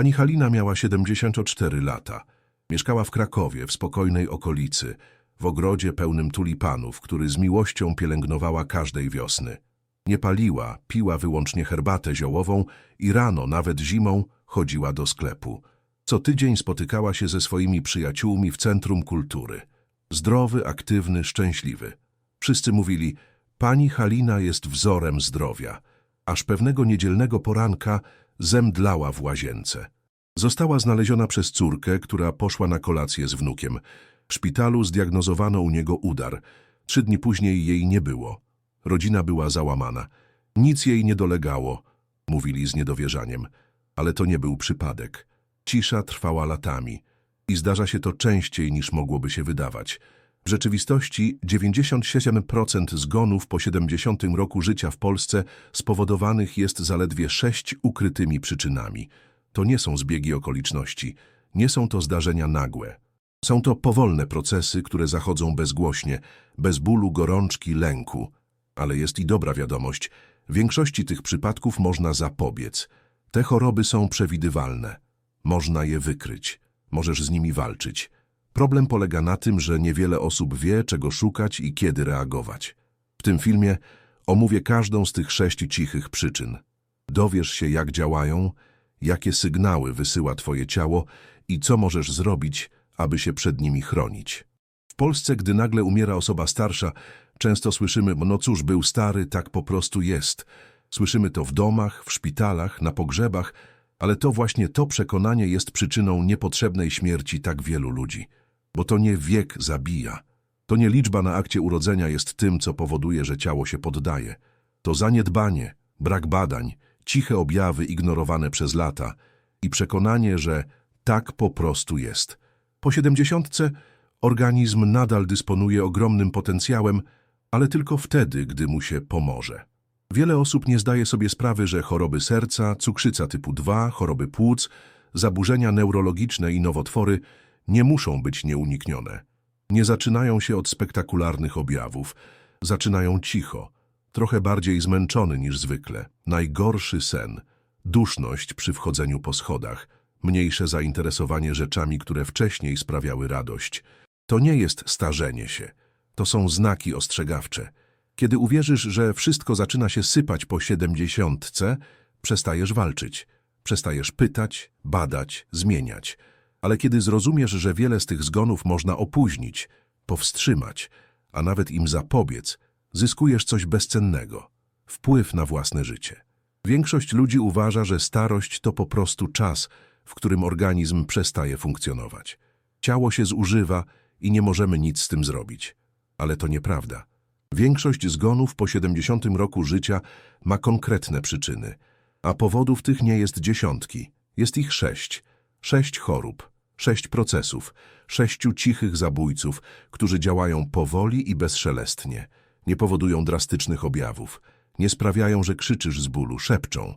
Pani Halina miała 74 lata. Mieszkała w Krakowie, w spokojnej okolicy, w ogrodzie pełnym tulipanów, który z miłością pielęgnowała każdej wiosny. Nie paliła, piła wyłącznie herbatę ziołową i rano, nawet zimą, chodziła do sklepu. Co tydzień spotykała się ze swoimi przyjaciółmi w Centrum Kultury. Zdrowy, aktywny, szczęśliwy. Wszyscy mówili, pani Halina jest wzorem zdrowia. Aż pewnego niedzielnego poranka zemdlała w łazience. Została znaleziona przez córkę, która poszła na kolację z wnukiem. W szpitalu zdiagnozowano u niego udar. Trzy dni później jej nie było. Rodzina była załamana. Nic jej nie dolegało, mówili z niedowierzaniem. Ale to nie był przypadek. Cisza trwała latami i zdarza się to częściej niż mogłoby się wydawać. W rzeczywistości 97% zgonów po 70 roku życia w Polsce spowodowanych jest zaledwie sześć ukrytymi przyczynami. To nie są zbiegi okoliczności, nie są to zdarzenia nagłe. Są to powolne procesy, które zachodzą bezgłośnie, bez bólu, gorączki, lęku. Ale jest i dobra wiadomość. W większości tych przypadków można zapobiec. Te choroby są przewidywalne. Można je wykryć. Możesz z nimi walczyć. Problem polega na tym, że niewiele osób wie, czego szukać i kiedy reagować. W tym filmie omówię każdą z tych sześciu cichych przyczyn. Dowiesz się, jak działają, jakie sygnały wysyła twoje ciało i co możesz zrobić, aby się przed nimi chronić. W Polsce, gdy nagle umiera osoba starsza, często słyszymy, no cóż, był stary, tak po prostu jest. Słyszymy to w domach, w szpitalach, na pogrzebach, ale to właśnie to przekonanie jest przyczyną niepotrzebnej śmierci tak wielu ludzi. Bo to nie wiek zabija. To nie liczba na akcie urodzenia jest tym, co powoduje, że ciało się poddaje. To zaniedbanie, brak badań, ciche objawy ignorowane przez lata i przekonanie, że tak po prostu jest. Po siedemdziesiątce organizm nadal dysponuje ogromnym potencjałem, ale tylko wtedy, gdy mu się pomoże. Wiele osób nie zdaje sobie sprawy, że choroby serca, cukrzyca typu 2, choroby płuc, zaburzenia neurologiczne i nowotwory nie muszą być nieuniknione. Nie zaczynają się od spektakularnych objawów. Zaczynają cicho, trochę bardziej zmęczony niż zwykle. Najgorszy sen, duszność przy wchodzeniu po schodach, mniejsze zainteresowanie rzeczami, które wcześniej sprawiały radość. To nie jest starzenie się. To są znaki ostrzegawcze. Kiedy uwierzysz, że wszystko zaczyna się sypać po siedemdziesiątce, przestajesz walczyć. Przestajesz pytać, badać, zmieniać. Ale kiedy zrozumiesz, że wiele z tych zgonów można opóźnić, powstrzymać, a nawet im zapobiec, zyskujesz coś bezcennego wpływ na własne życie. Większość ludzi uważa, że starość to po prostu czas, w którym organizm przestaje funkcjonować. Ciało się zużywa i nie możemy nic z tym zrobić. Ale to nieprawda. Większość zgonów po 70 roku życia ma konkretne przyczyny, a powodów tych nie jest dziesiątki, jest ich sześć. Sześć chorób, sześć procesów, sześciu cichych zabójców, którzy działają powoli i bezszelestnie, nie powodują drastycznych objawów, nie sprawiają, że krzyczysz z bólu, szepczą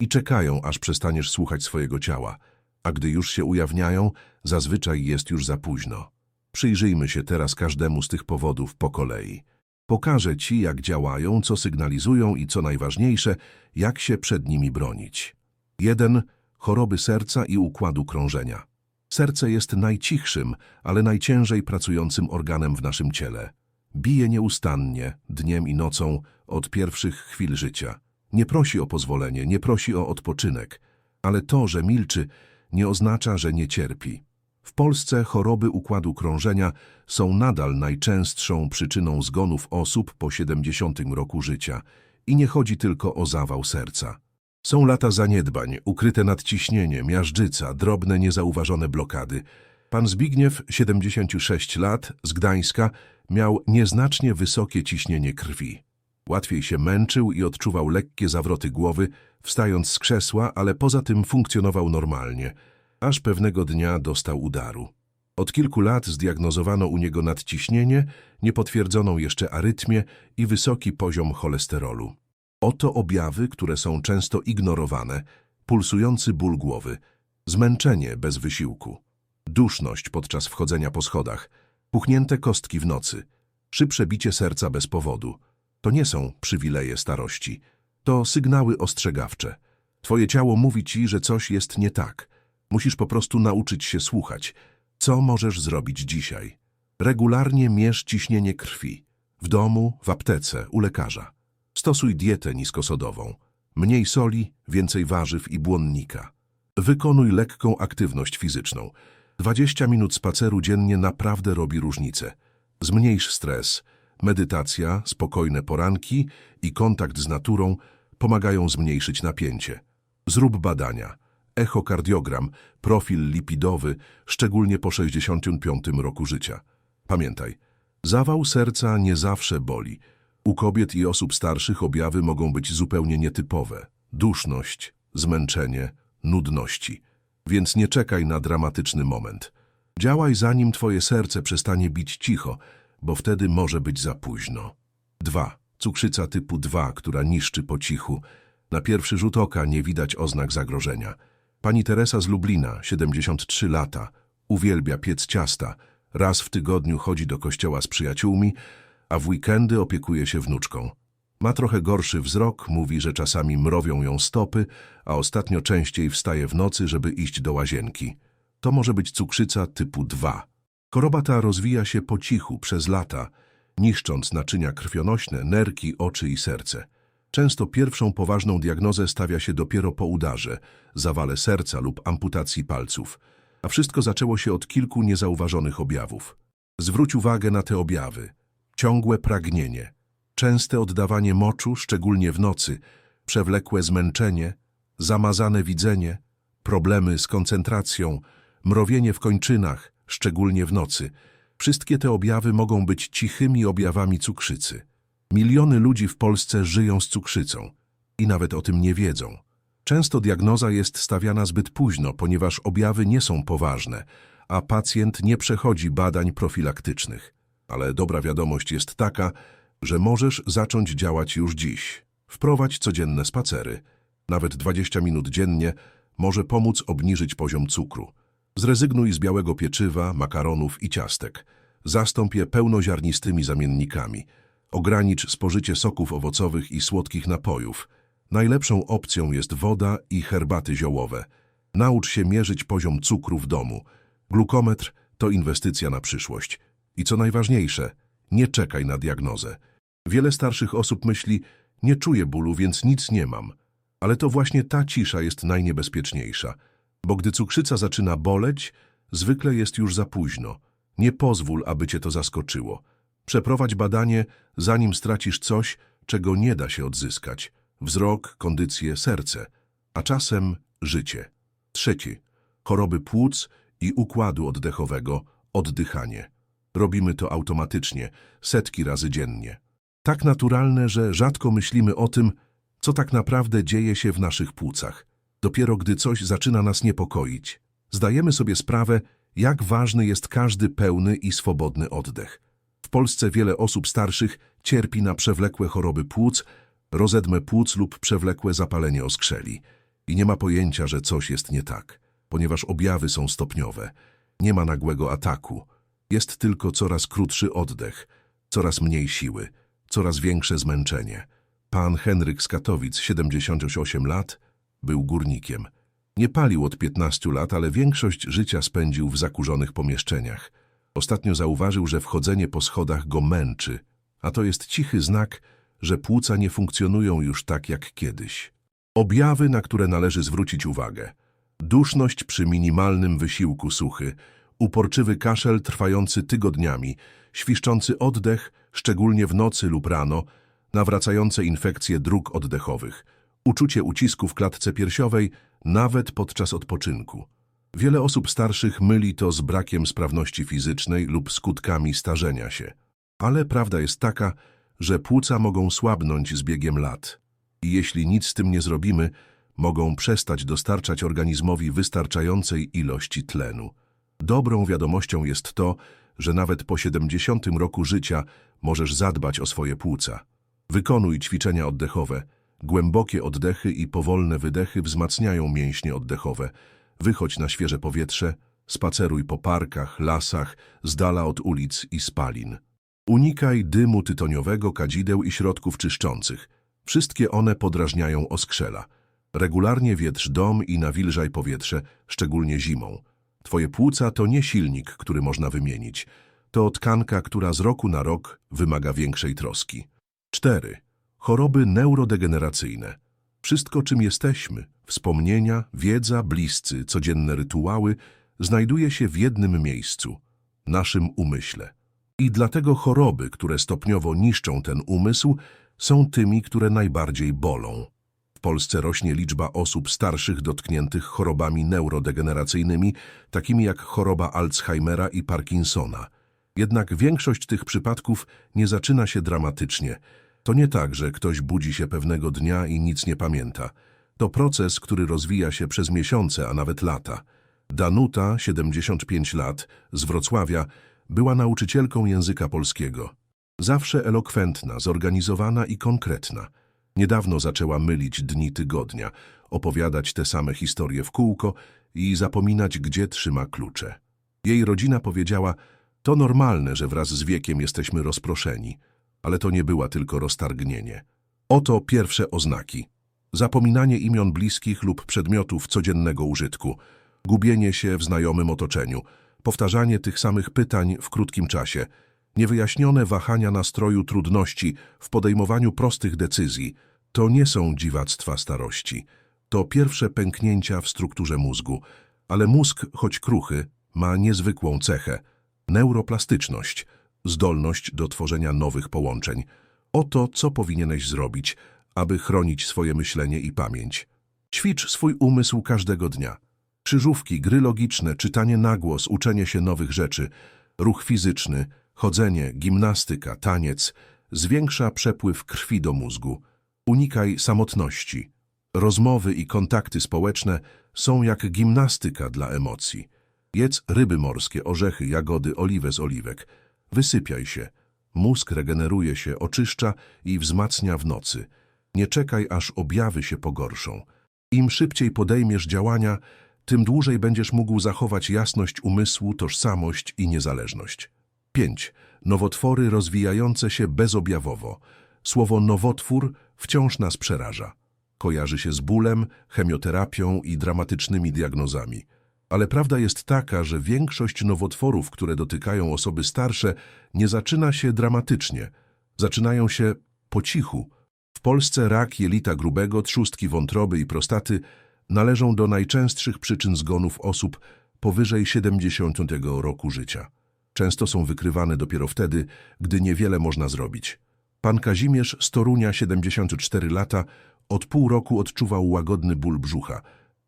i czekają, aż przestaniesz słuchać swojego ciała, a gdy już się ujawniają, zazwyczaj jest już za późno. Przyjrzyjmy się teraz każdemu z tych powodów po kolei. Pokażę Ci, jak działają, co sygnalizują i co najważniejsze, jak się przed nimi bronić. 1. Choroby serca i układu krążenia. Serce jest najcichszym, ale najciężej pracującym organem w naszym ciele. Bije nieustannie, dniem i nocą, od pierwszych chwil życia. Nie prosi o pozwolenie, nie prosi o odpoczynek, ale to, że milczy, nie oznacza, że nie cierpi. W Polsce choroby układu krążenia są nadal najczęstszą przyczyną zgonów osób po 70 roku życia i nie chodzi tylko o zawał serca. Są lata zaniedbań, ukryte nadciśnienie, miażdżyca, drobne, niezauważone blokady. Pan Zbigniew, 76 lat, z Gdańska, miał nieznacznie wysokie ciśnienie krwi. Łatwiej się męczył i odczuwał lekkie zawroty głowy, wstając z krzesła, ale poza tym funkcjonował normalnie, aż pewnego dnia dostał udaru. Od kilku lat zdiagnozowano u niego nadciśnienie, niepotwierdzoną jeszcze arytmię i wysoki poziom cholesterolu. Oto objawy, które są często ignorowane, pulsujący ból głowy, zmęczenie bez wysiłku, duszność podczas wchodzenia po schodach, puchnięte kostki w nocy, szybsze bicie serca bez powodu. To nie są przywileje starości, to sygnały ostrzegawcze. Twoje ciało mówi ci, że coś jest nie tak, Musisz po prostu nauczyć się słuchać. Co możesz zrobić dzisiaj? Regularnie mierz ciśnienie krwi. W domu, w aptece, u lekarza. Stosuj dietę niskosodową. Mniej soli, więcej warzyw i błonnika. Wykonuj lekką aktywność fizyczną. 20 minut spaceru dziennie naprawdę robi różnicę. Zmniejsz stres. Medytacja, spokojne poranki i kontakt z naturą pomagają zmniejszyć napięcie. Zrób badania. Echokardiogram, profil lipidowy, szczególnie po 65 roku życia. Pamiętaj, zawał serca nie zawsze boli. U kobiet i osób starszych objawy mogą być zupełnie nietypowe. Duszność, zmęczenie, nudności. Więc nie czekaj na dramatyczny moment. Działaj zanim twoje serce przestanie bić cicho, bo wtedy może być za późno. 2. Cukrzyca typu 2, która niszczy po cichu. Na pierwszy rzut oka nie widać oznak zagrożenia. Pani Teresa z Lublina, 73 lata, uwielbia piec ciasta. Raz w tygodniu chodzi do kościoła z przyjaciółmi, a w weekendy opiekuje się wnuczką. Ma trochę gorszy wzrok, mówi, że czasami mrowią ją stopy, a ostatnio częściej wstaje w nocy, żeby iść do łazienki. To może być cukrzyca typu 2. Choroba ta rozwija się po cichu przez lata, niszcząc naczynia krwionośne, nerki, oczy i serce. Często pierwszą poważną diagnozę stawia się dopiero po udarze, zawale serca lub amputacji palców. A wszystko zaczęło się od kilku niezauważonych objawów. Zwróć uwagę na te objawy. Ciągłe pragnienie, częste oddawanie moczu, szczególnie w nocy, przewlekłe zmęczenie, zamazane widzenie, problemy z koncentracją, mrowienie w kończynach, szczególnie w nocy. Wszystkie te objawy mogą być cichymi objawami cukrzycy. Miliony ludzi w Polsce żyją z cukrzycą i nawet o tym nie wiedzą. Często diagnoza jest stawiana zbyt późno, ponieważ objawy nie są poważne, a pacjent nie przechodzi badań profilaktycznych. Ale dobra wiadomość jest taka, że możesz zacząć działać już dziś. Wprowadź codzienne spacery. Nawet 20 minut dziennie może pomóc obniżyć poziom cukru. Zrezygnuj z białego pieczywa, makaronów i ciastek. Zastąp je pełnoziarnistymi zamiennikami. Ogranicz spożycie soków owocowych i słodkich napojów. Najlepszą opcją jest woda i herbaty ziołowe. Naucz się mierzyć poziom cukru w domu. Glukometr to inwestycja na przyszłość. I co najważniejsze, nie czekaj na diagnozę. Wiele starszych osób myśli, nie czuję bólu, więc nic nie mam. Ale to właśnie ta cisza jest najniebezpieczniejsza. Bo gdy cukrzyca zaczyna boleć, zwykle jest już za późno. Nie pozwól, aby cię to zaskoczyło. Przeprowadź badanie, zanim stracisz coś, czego nie da się odzyskać. Wzrok, kondycję, serce, a czasem życie. Trzeci. Choroby płuc i układu oddechowego, oddychanie. Robimy to automatycznie, setki razy dziennie. Tak naturalne, że rzadko myślimy o tym, co tak naprawdę dzieje się w naszych płucach. Dopiero gdy coś zaczyna nas niepokoić, zdajemy sobie sprawę, jak ważny jest każdy pełny i swobodny oddech. W Polsce wiele osób starszych cierpi na przewlekłe choroby płuc, rozedmę płuc lub przewlekłe zapalenie oskrzeli. I nie ma pojęcia, że coś jest nie tak, ponieważ objawy są stopniowe. Nie ma nagłego ataku. Jest tylko coraz krótszy oddech, coraz mniej siły, coraz większe zmęczenie. Pan Henryk z Katowic, 78 lat, był górnikiem. Nie palił od 15 lat, ale większość życia spędził w zakurzonych pomieszczeniach. Ostatnio zauważył, że wchodzenie po schodach go męczy, a to jest cichy znak, że płuca nie funkcjonują już tak jak kiedyś. Objawy, na które należy zwrócić uwagę. Duszność przy minimalnym wysiłku suchy, uporczywy kaszel trwający tygodniami, świszczący oddech, szczególnie w nocy lub rano, nawracające infekcje dróg oddechowych, uczucie ucisku w klatce piersiowej nawet podczas odpoczynku. Wiele osób starszych myli to z brakiem sprawności fizycznej lub skutkami starzenia się. Ale prawda jest taka, że płuca mogą słabnąć z biegiem lat i jeśli nic z tym nie zrobimy, mogą przestać dostarczać organizmowi wystarczającej ilości tlenu. Dobrą wiadomością jest to, że nawet po 70 roku życia możesz zadbać o swoje płuca. Wykonuj ćwiczenia oddechowe. Głębokie oddechy i powolne wydechy wzmacniają mięśnie oddechowe. Wychodź na świeże powietrze, spaceruj po parkach, lasach, z dala od ulic i spalin. Unikaj dymu tytoniowego, kadzideł i środków czyszczących. Wszystkie one podrażniają oskrzela. Regularnie wietrz dom i nawilżaj powietrze, szczególnie zimą. Twoje płuca to nie silnik, który można wymienić. To tkanka, która z roku na rok wymaga większej troski. 4. Choroby neurodegeneracyjne. Wszystko, czym jesteśmy, wspomnienia, wiedza, bliscy, codzienne rytuały, znajduje się w jednym miejscu – naszym umyśle. I dlatego choroby, które stopniowo niszczą ten umysł, są tymi, które najbardziej bolą. W Polsce rośnie liczba osób starszych dotkniętych chorobami neurodegeneracyjnymi, takimi jak choroba Alzheimera i Parkinsona. Jednak większość tych przypadków nie zaczyna się dramatycznie. To nie tak, że ktoś budzi się pewnego dnia i nic nie pamięta. To proces, który rozwija się przez miesiące, a nawet lata. Danuta, 75 lat, z Wrocławia, była nauczycielką języka polskiego. Zawsze elokwentna, zorganizowana i konkretna. Niedawno zaczęła mylić dni tygodnia, opowiadać te same historie w kółko i zapominać, gdzie trzyma klucze. Jej rodzina powiedziała, to normalne, że wraz z wiekiem jesteśmy rozproszeni, ale to nie była tylko roztargnienie. Oto pierwsze oznaki. Zapominanie imion bliskich lub przedmiotów codziennego użytku, gubienie się w znajomym otoczeniu, powtarzanie tych samych pytań w krótkim czasie, niewyjaśnione wahania nastroju trudności w podejmowaniu prostych decyzji, to nie są dziwactwa starości. To pierwsze pęknięcia w strukturze mózgu, ale mózg, choć kruchy, ma niezwykłą cechę – neuroplastyczność, zdolność do tworzenia nowych połączeń. Oto, co powinieneś zrobić, aby chronić swoje myślenie i pamięć. Ćwicz swój umysł każdego dnia. Krzyżówki, gry logiczne, czytanie na głos, uczenie się nowych rzeczy, ruch fizyczny, chodzenie, gimnastyka, taniec zwiększa przepływ krwi do mózgu. Unikaj samotności. Rozmowy i kontakty społeczne są jak gimnastyka dla emocji. Jedz ryby morskie, orzechy, jagody, oliwę z oliwek. Wysypiaj się. Mózg regeneruje się, oczyszcza i wzmacnia w nocy. Nie czekaj, aż objawy się pogorszą. Im szybciej podejmiesz działania, tym dłużej będziesz mógł zachować jasność umysłu, tożsamość i niezależność. 5. Nowotwory rozwijające się bezobjawowo. Słowo nowotwór wciąż nas przeraża. Kojarzy się z bólem, chemioterapią i dramatycznymi diagnozami. Ale prawda jest taka, że większość nowotworów, które dotykają osoby starsze, nie zaczyna się dramatycznie. Zaczynają się po cichu. W Polsce rak jelita grubego, trzustki wątroby i prostaty należą do najczęstszych przyczyn zgonów osób powyżej 70 roku życia. Często są wykrywane dopiero wtedy, gdy niewiele można zrobić. Pan Kazimierz z Torunia, 74 lata, od pół roku odczuwał łagodny ból brzucha.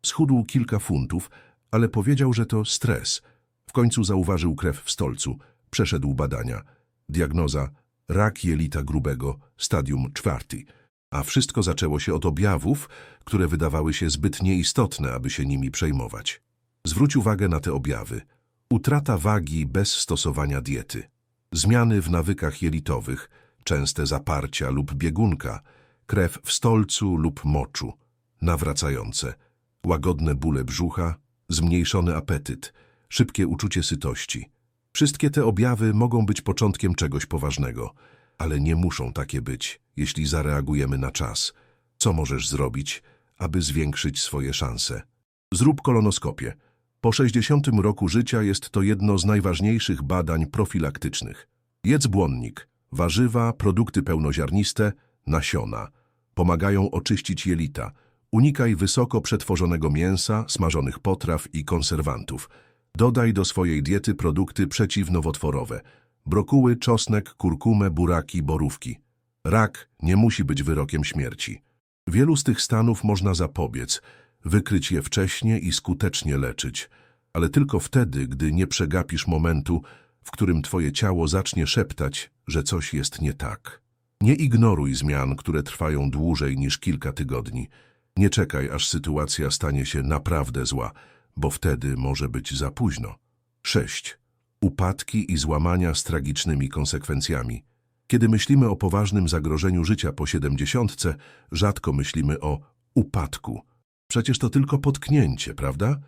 Schudł kilka funtów, ale powiedział, że to stres. W końcu zauważył krew w stolcu. Przeszedł badania. Diagnoza rak jelita grubego, stadium czwarty. A wszystko zaczęło się od objawów, które wydawały się zbyt nieistotne, aby się nimi przejmować. Zwróć uwagę na te objawy. Utrata wagi bez stosowania diety. Zmiany w nawykach jelitowych, częste zaparcia lub biegunka, krew w stolcu lub moczu, nawracające, łagodne bóle brzucha, zmniejszony apetyt, szybkie uczucie sytości. Wszystkie te objawy mogą być początkiem czegoś poważnego, ale nie muszą takie być, jeśli zareagujemy na czas. Co możesz zrobić, aby zwiększyć swoje szanse? Zrób kolonoskopię. Po 60 roku życia jest to jedno z najważniejszych badań profilaktycznych. Jedz błonnik, warzywa, produkty pełnoziarniste, nasiona. Pomagają oczyścić jelita. Unikaj wysoko przetworzonego mięsa, smażonych potraw i konserwantów. Dodaj do swojej diety produkty przeciwnowotworowe. Brokuły, czosnek, kurkumę, buraki, borówki. Rak nie musi być wyrokiem śmierci. Wielu z tych stanów można zapobiec, wykryć je wcześnie i skutecznie leczyć, ale tylko wtedy, gdy nie przegapisz momentu, w którym twoje ciało zacznie szeptać, że coś jest nie tak. Nie ignoruj zmian, które trwają dłużej niż kilka tygodni. Nie czekaj, aż sytuacja stanie się naprawdę zła, bo wtedy może być za późno. 6. Upadki i złamania z tragicznymi konsekwencjami. Kiedy myślimy o poważnym zagrożeniu życia po siedemdziesiątce, rzadko myślimy o upadku. Przecież to tylko potknięcie, prawda?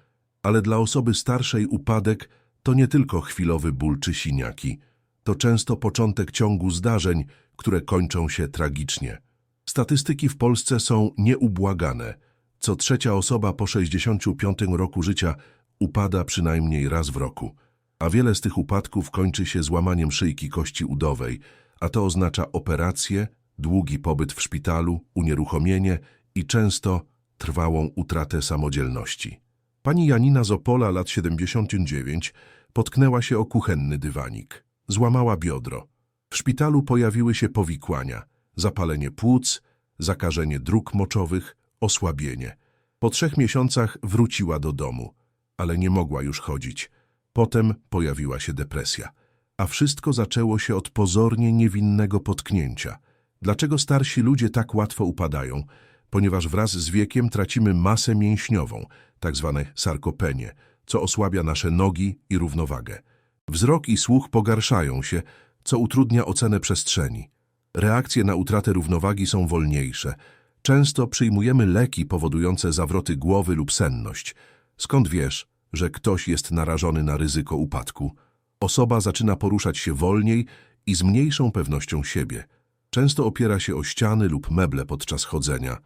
Ale dla osoby starszej upadek to nie tylko chwilowy ból czy siniaki. To często początek ciągu zdarzeń, które kończą się tragicznie. Statystyki w Polsce są nieubłagane. Co trzecia osoba po 65 roku życia upada przynajmniej raz w roku, a wiele z tych upadków kończy się złamaniem szyjki kości udowej, a to oznacza operację, długi pobyt w szpitalu, unieruchomienie i często trwałą utratę samodzielności. Pani Janina z Opola, lat 79, potknęła się o kuchenny dywanik. Złamała biodro. W szpitalu pojawiły się powikłania, zapalenie płuc, zakażenie dróg moczowych, osłabienie. Po trzech miesiącach wróciła do domu, ale nie mogła już chodzić. Potem pojawiła się depresja. A wszystko zaczęło się od pozornie niewinnego potknięcia. Dlaczego starsi ludzie tak łatwo upadają? Ponieważ wraz z wiekiem tracimy masę mięśniową, tak zwane sarkopenie, co osłabia nasze nogi i równowagę. Wzrok i słuch pogarszają się, co utrudnia ocenę przestrzeni. Reakcje na utratę równowagi są wolniejsze. Często przyjmujemy leki powodujące zawroty głowy lub senność. Skąd wiesz, że ktoś jest narażony na ryzyko upadku? Osoba zaczyna poruszać się wolniej i z mniejszą pewnością siebie. Często opiera się o ściany lub meble podczas chodzenia.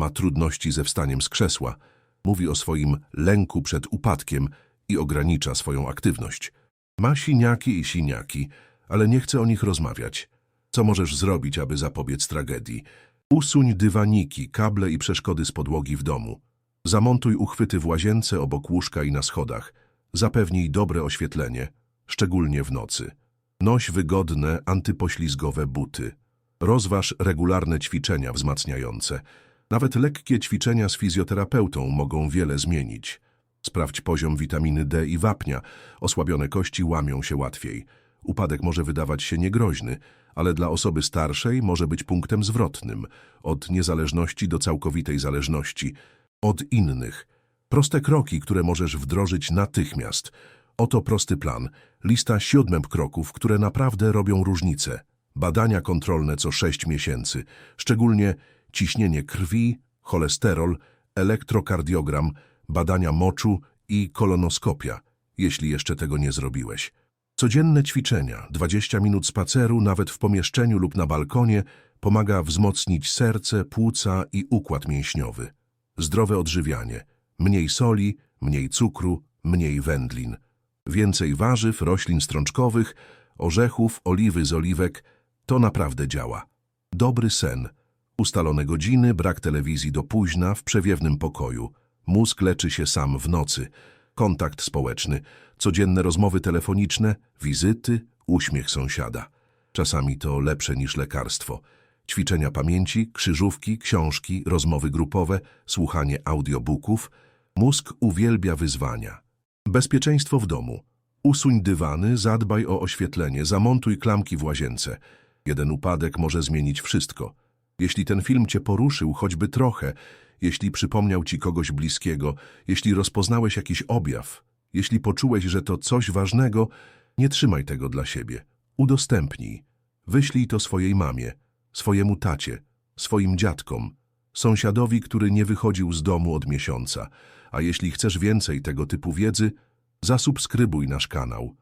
Ma trudności ze wstaniem z krzesła. Mówi o swoim lęku przed upadkiem i ogranicza swoją aktywność. Ma siniaki i siniaki, ale nie chce o nich rozmawiać. Co możesz zrobić, aby zapobiec tragedii? Usuń dywaniki, kable i przeszkody z podłogi w domu. Zamontuj uchwyty w łazience obok łóżka i na schodach. Zapewnij dobre oświetlenie, szczególnie w nocy. Noś wygodne, antypoślizgowe buty. Rozważ regularne ćwiczenia wzmacniające. Nawet lekkie ćwiczenia z fizjoterapeutą mogą wiele zmienić. Sprawdź poziom witaminy D i wapnia. Osłabione kości łamią się łatwiej. Upadek może wydawać się niegroźny, ale dla osoby starszej może być punktem zwrotnym, od niezależności do całkowitej zależności, od innych. Proste kroki, które możesz wdrożyć natychmiast. Oto prosty plan, lista siedmiu kroków, które naprawdę robią różnicę. Badania kontrolne co 6 miesięcy, szczególnie ciśnienie krwi, cholesterol, elektrokardiogram, badania moczu i kolonoskopia, jeśli jeszcze tego nie zrobiłeś. Codzienne ćwiczenia, 20 minut spaceru, nawet w pomieszczeniu lub na balkonie, pomaga wzmocnić serce, płuca i układ mięśniowy. Zdrowe odżywianie, mniej soli, mniej cukru, mniej wędlin. Więcej warzyw, roślin strączkowych, orzechów, oliwy z oliwek, to naprawdę działa. Dobry sen, ustalone godziny, brak telewizji do późna, w przewiewnym pokoju. Mózg leczy się sam w nocy. Kontakt społeczny, codzienne rozmowy telefoniczne, wizyty, uśmiech sąsiada. Czasami to lepsze niż lekarstwo. Ćwiczenia pamięci, krzyżówki, książki, rozmowy grupowe, słuchanie audiobooków. Mózg uwielbia wyzwania. Bezpieczeństwo w domu. Usuń dywany, zadbaj o oświetlenie, zamontuj klamki w łazience. Jeden upadek może zmienić wszystko. Jeśli ten film cię poruszył choćby trochę, jeśli przypomniał ci kogoś bliskiego, jeśli rozpoznałeś jakiś objaw, jeśli poczułeś, że to coś ważnego, nie trzymaj tego dla siebie. Udostępnij. Wyślij to swojej mamie, swojemu tacie, swoim dziadkom, sąsiadowi, który nie wychodził z domu od miesiąca. A jeśli chcesz więcej tego typu wiedzy, zasubskrybuj nasz kanał.